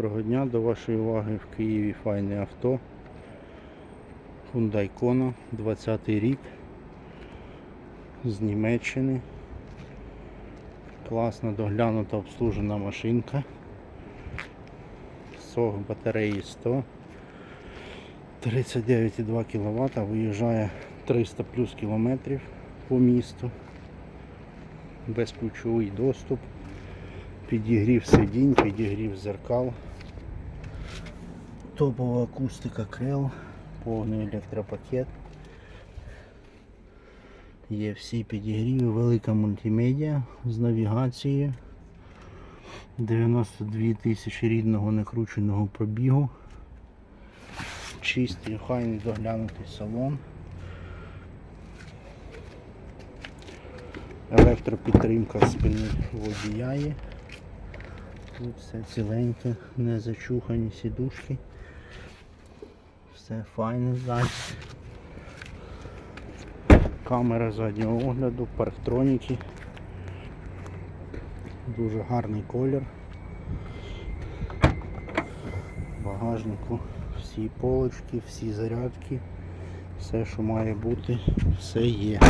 Доброго дня, до вашої уваги в Києві файне авто. Hyundai Kona, 20 рік з Німеччини. Класно доглянута обслужена машинка. Сок батареї 100. 39,2 кВт, виїжджає 300 плюс кілометрів по місту. Безключовий доступ підігрів сидінь, підігрів зеркал, топова акустика крил, повний електропакет. Є всі підігріви, велика мультимедіа з навігацією. 92 тисячі рідного некрученого пробігу. Чистий, охайний доглянутий салон. Електропідтримка спини водія є. Тут все ціленьке, не зачухані сідушки. Все файне ззаді. Камера заднього огляду, парктроніки. Дуже гарний колір. Багажнику всі полочки, всі зарядки, все, що має бути, все є.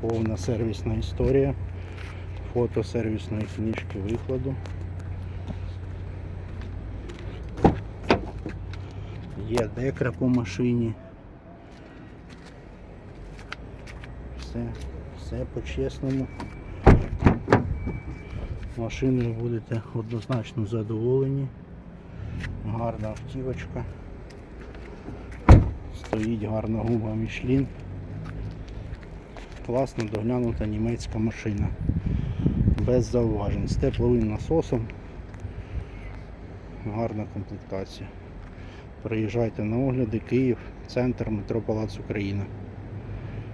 Повна сервісна історія фото сервісної книжки викладу. Є декра по машині. Все, все по-чесному. Машиною будете однозначно задоволені. Гарна автівочка. Стоїть гарна гума Мішлін. Класно доглянута німецька машина без зауважень. З тепловим насосом. Гарна комплектація. Приїжджайте на огляди, Київ, центр, метро Палац Україна.